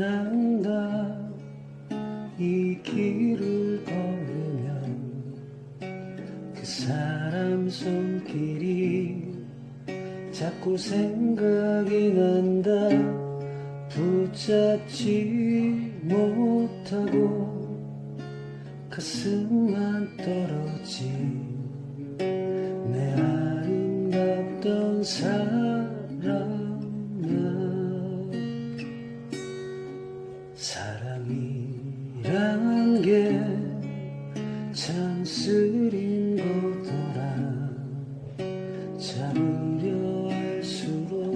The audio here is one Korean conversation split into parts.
난가 이 길을 걸으면 그 사람 손길이 자꾸 생각이 난다. 붙잡지 못하고 가슴만 떨어진 내 아름답던 사랑 사랑이란 게참 쓰린 거더라. 잡으려 할수록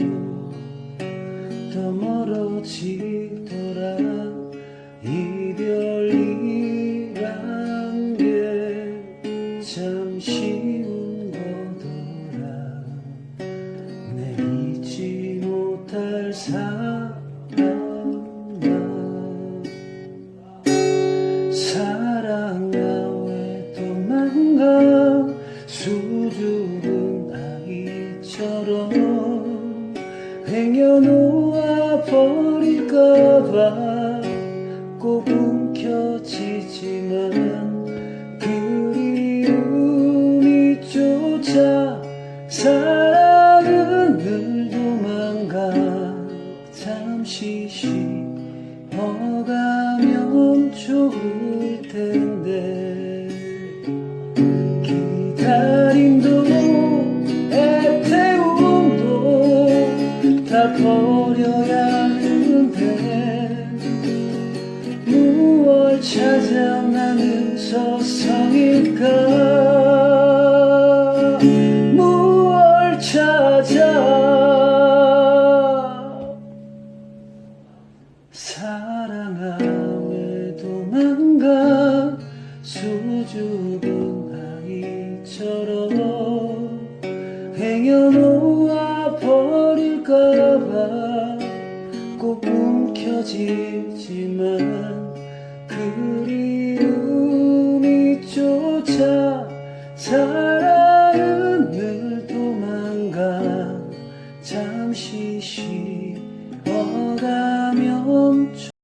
더 멀어지더라. 이별이란 게 참 쉬운 거더라. 내 잊지 못할 사랑 행여놓아 버릴까봐 꼭 움켜쥐지만 그리움이 쫓아 사랑은 늘 도망가. 잠시 쉬어가면 좋을 텐데 다 버려야 하는데 무얼 찾아 나는 서성일까? 무얼 찾아? 사랑아 왜 도망가? 수줍은 지지만 그리움이 쫓아 사랑은 늘 도망가 잠시 쉬